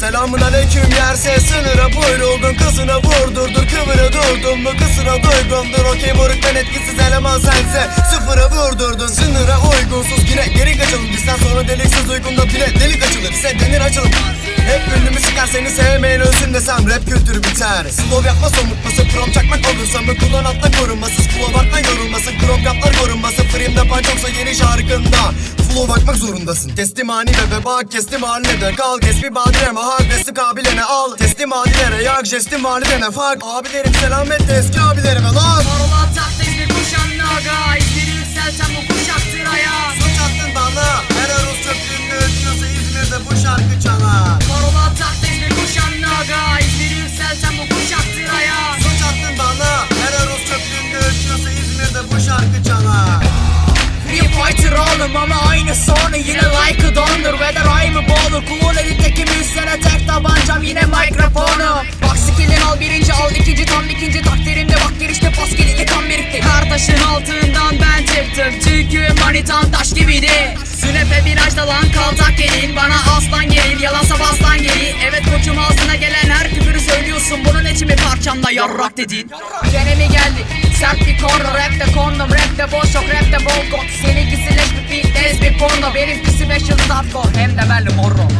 Selamun aleyküm yerse sınıra buyruldun Kızına vurdurdur kıvırı durdun mu? Kızına doygundur okey moruktan etkisiz eleman sense Sıfıra vurdurdun sınıra uygunsuz. Yine geri kaçalım bizden sonra deliksiz uykunda bile delik açılır Bize denir açalım hep ünlümü sıkar seni sevmeyen ölsün desem rap kültürü biter. Slow yapma somurtması prom çakmak olursa mı Kullan atla korunması Flow baktan yorulması Krom kaplar korunması Frame'de yoksa yeni şarkında. Flow bakmak zorundasın. Testimani ve veba kestim haline de kal Kesbi badireme. Hak destek kabilene al. Teslim adilere yak jestim validene fark? Abilerim selamet de eski abilerime lan. Parola tahtayız bir kuşan naga. İzleri yükselten bu kuşaktır hayat Suç attın bana. Her Rus çöplüğünde ötüyorsa İzmir'de bu şarkı çalar Fighter oğlum ama aynı sonu. Yine like'ı dondur ve de rhyme'ı boldur. Cool editteki müzisene tek tabancam yine mikrofonu. Bak skillin al birinci al ikinci tam ikinci takdirimde Bak girişte pas gelili kan birikti Kardeşin altından ben çıktım. Çünkü manitan taş gibiydi Sünepe virajda lan kaltak gelin. Bana aslan gelin yalansa bastan gelin. Evet koçum ağzına gelen her küfürü söylüyorsun. Bunun içi mi parçamda yarrak dedin? Gene mi geldi? Sert bir konu. Rapte kondom rapte boş yok rapte bol kod Special Hardcore hem de belli morro.